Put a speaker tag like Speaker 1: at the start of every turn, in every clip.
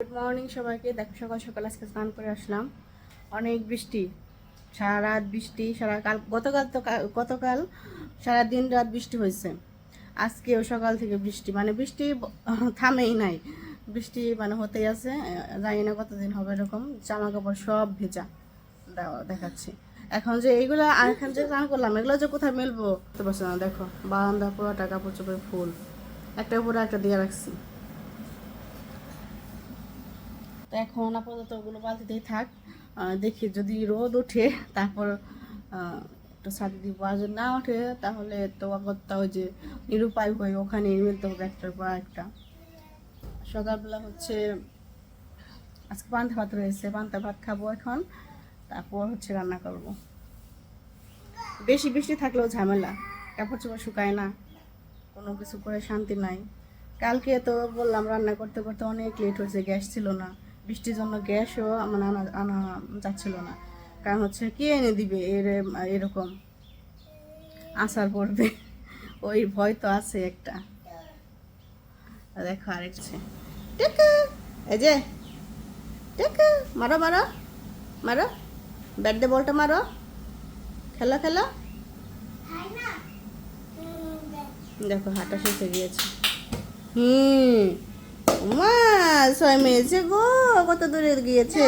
Speaker 1: Good morning সবাইকে। দেখো, সকাল সকাল আজকে স্নান করে আসলাম। অনেক বৃষ্টি। সারা রাত বৃষ্টি, সারা কাল, গতকাল তো গতকাল সারা দিন রাত বৃষ্টি হয়েছে। আজকেও সকাল থেকে বৃষ্টি। মানে বৃষ্টি থামেই নাই। বৃষ্টি মানে হতেই আছে। জানি না কতদিন হবে এরকম। জামা কাপড় সব ভেজা দেখাচ্ছি। এখন যে এইগুলো এখন যে স্নান করলাম, এগুলো যে কোথায় মেলবো? বুঝতে পারছি না। দেখো, বারান্দা, পুরোটা কাপড় চোপড়ে ফুল। একটা উপরে একটা দিয়ে রাখছি। তো এখন আপাতত ওগুলো বালতিতেই থাক। দেখি যদি রোদ ওঠে, তারপর একটু ছাদে দিব। আর যদি না ওঠে, তাহলে তো অগত্যা ওই যে নিরুপায় হয়ে ওখানে মিলতে হবে একটার পর একটা। সকালবেলা হচ্ছে, আজকে পান্তা ভাত রয়েছে। পান্তা ভাত খাব এখন, তারপর হচ্ছে রান্না করব। বেশি বৃষ্টি থাকলেও ঝামেলা কাপড় চোপড় শুকায় না, কোনো কিছু করে শান্তি নাই। কালকে তো বললাম রান্না করতে করতে অনেক লেট হয়েছে, গ্যাস ছিল না। বৃষ্টির জন্য গ্যাসও মানে আনা আনা যাচ্ছিল না। কারণ হচ্ছে কে এনে দিবে? এর, এরকম আসার পড়বে ওই ভয় তো আছে একটা। দেখো আরেকছে টেকা! এই যে, টেকা! মারো মারো মারো। ব্যাট দিয়ে বলটা মারো। খেলো খেলো। দেখো হাঁটা শেষে গিয়েছে। হুম। মা ছয় মেয়েছে গো কত দূরে গিয়েছে?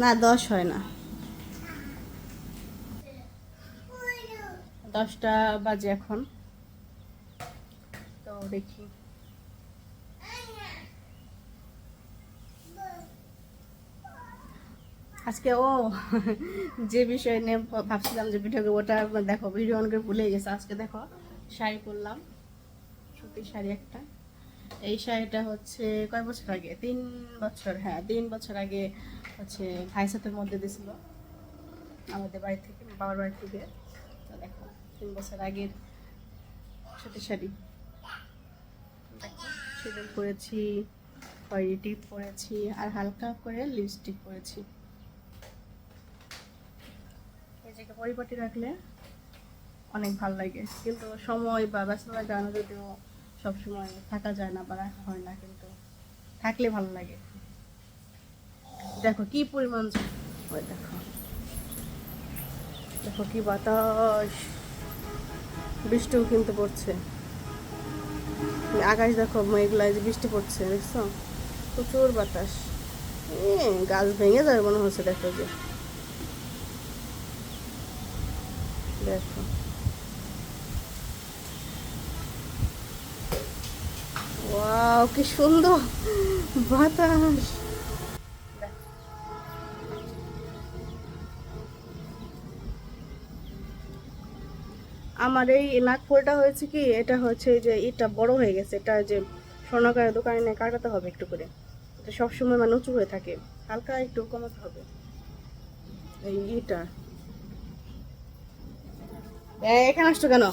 Speaker 1: না দশ হয় না। দশটা বাজে এখন। তো দেখি। আজকে ও যে বিষয় নিয়ে ভাবছিলাম যে ভিডিও ওটা দেখো ভিডিও অন করে ভুলে গেছে। আজকে দেখো শাড়ি পরলাম। সুতির শাড়ি একটা। এই শাড়িটা হচ্ছে কয় বছর আগে? তিন বছর হ্যাঁ তিন বছর আগে হচ্ছে ভাই সাথের মধ্যে দিছিল আমাদের বাড়ি থেকে, বাবার বাড়ি থেকে। তো দেখো, তিন বছর আগের সুতির শাড়ি। সেটা পরেছি, খয়েরি টিপ পরেছি, আর হালকা করে লিপস্টিক পরেছি। নিজেকে পরিপাটি রাখলে অনেক ভালো লাগে। কিন্তু সময় বা ব্যস্ততার কারণে যদিও সবসময় থাকা যায় না বা রাখা হয় না, কিন্তু থাকলে ভালো লাগে। দেখো কি পরিমাণ ওই দেখো। দেখো কি বাতাস। বৃষ্টিও কিন্তু পড়ছে। আকাশ দেখো মেঘলায় যে বৃষ্টি পড়ছে, দেখছ? প্রচুর বাতাস। গাছ ভেঙে যাবে মনে হচ্ছে দেখো যে। দেখো। ওয়াও কি সুন্দর। বাতাস। আমার এই ফুলটা হয়েছে কি এটা হচ্ছে যে এটা বড় হয়ে গেছে এটা যে স্বর্ণকারের দোকানে নিয়ে কাটাতে হবে একটু করে। এটা সবসময় মানে উঁচু হয়ে থাকে হালকা একটু কমাতে হবে। এই ইটা। এ, এখানে আসছো কেন?